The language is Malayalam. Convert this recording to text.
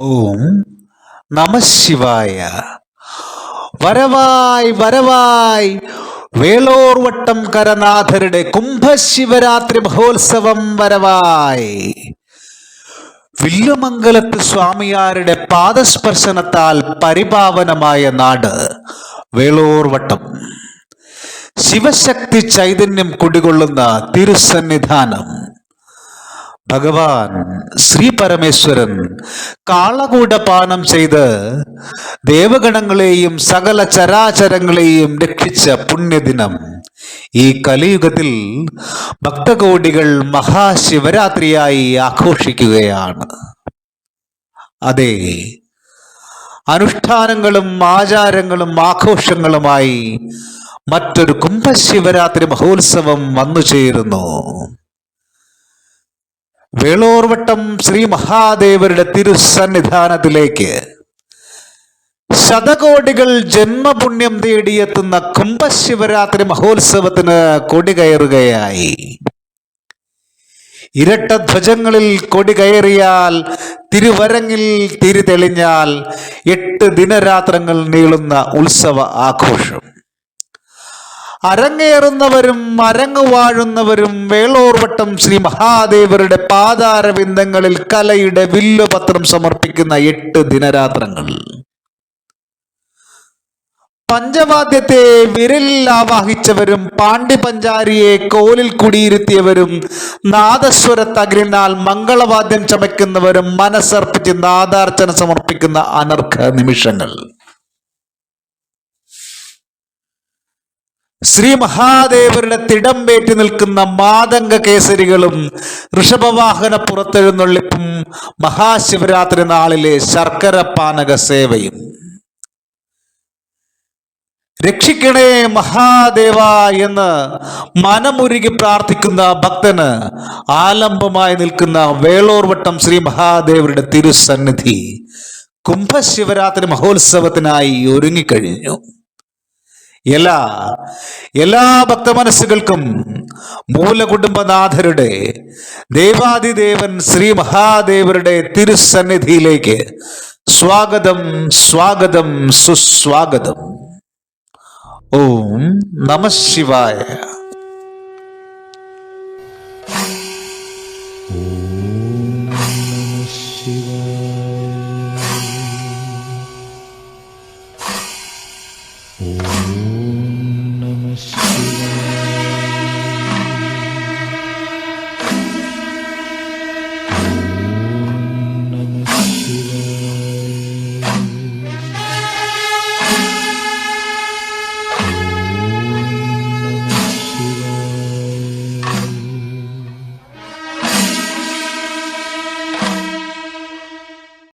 ഓം നമശിവായ വരവായി വരവായി. വേളോർ വട്ടം കരനാഥരുടെ കുംഭശിവരാത്രി മഹോത്സവം വരവായി. വില്ലുമംഗലത്ത് സ്വാമിയാരുടെ പാദസ്പർശനത്താൽ പരിപാവനമായ നാട് വേളൂർ വട്ടം ശിവശക്തി ചൈതന്യം കുടികൊള്ളുന്ന തിരുസന്നിധാനം ഭഗവാൻ ശ്രീ പരമേശ്വരൻ കാളകൂടപാനം ചെയ്ത് ദേവഗണങ്ങളെയും സകല ചരാചരങ്ങളെയും രക്ഷിച്ച പുണ്യദിനം. ഈ കലിയുഗത്തിൽ ഭക്തകോടികൾ മഹാശിവരാത്രിയായി ആഘോഷിക്കുകയാണ്. അതെ അനുഷ്ഠാനങ്ങളും ആചാരങ്ങളും ആഘോഷങ്ങളുമായി മറ്റൊരു കുംഭശിവരാത്രി മഹോത്സവം വന്നു ചേരുന്നു വേളോർവട്ടം ശ്രീ മഹാദേവരുടെ തിരുസന്നിധാനത്തിലേക്ക് ശതകോടികൾ ജന്മപുണ്യം തേടിയെത്തുന്ന കുംഭശിവരാത്രി മഹോത്സവത്തിന് കൊടി കയറുകയായി ഇരട്ട ധ്വജങ്ങളിൽ കൊടി കയറിയാൽ തിരുവരങ്ങിൽ തിരി തെളിഞ്ഞാൽ എട്ട് ദിനരാത്രങ്ങൾ നീളുന്ന ഉത്സവ ആഘോഷം. അരങ്ങേറുന്നവരും അരങ്ങു വാഴുന്നവരും വേളോർവട്ടം ശ്രീ മഹാദേവരുടെ പാതാരവിന്ദങ്ങളിൽ കലയുടെ വില്ലുപത്രം സമർപ്പിക്കുന്ന എട്ട് ദിനരാത്രങ്ങൾ. പഞ്ചവാദ്യത്തെ വിരലിൽ ആവാഹിച്ചവരും പാണ്ഡിപഞ്ചാരിയെ കോലിൽ കുടിയിരുത്തിയവരും നാദസ്വര തകരിനാൽ മംഗളവാദ്യം ചമയ്ക്കുന്നവരും മനസ്സർപ്പിച്ച് നാദാർച്ചന സമർപ്പിക്കുന്ന അനർഘ നിമിഷങ്ങൾ. ശ്രീ മഹാദേവരുടെ തിടമ്പേറ്റി നിൽക്കുന്ന മാതംഗ കേസരികളും ഋഷഭവാഹന പുറത്തെഴുന്നള്ളിപ്പും മഹാശിവരാത്രി നാളിലെ ശർക്കര പാനക സേവയും. രക്ഷിക്കണേ മഹാദേവ എന്ന് മനമുരുകി പ്രാർത്ഥിക്കുന്ന ഭക്തന് ആലംബമായി നിൽക്കുന്ന വേളോർവട്ടം ശ്രീ മഹാദേവരുടെ തിരുസന്നിധി കുംഭശിവരാത്രി മഹോത്സവത്തിനായി ഒരുങ്ങിക്കഴിഞ്ഞു. എല്ലാ എല്ലാ ഭക്തമനസ്സുകൾക്കും മൂലകുടുംബനാഥരുടെ ദേവാദിദേവൻ ശ്രീ മഹാദേവരുടെ തിരുസന്നിധിയിലേക്ക് സ്വാഗതം സ്വാഗതം സുസ്വാഗതം. ഓം നമ ശിവായ.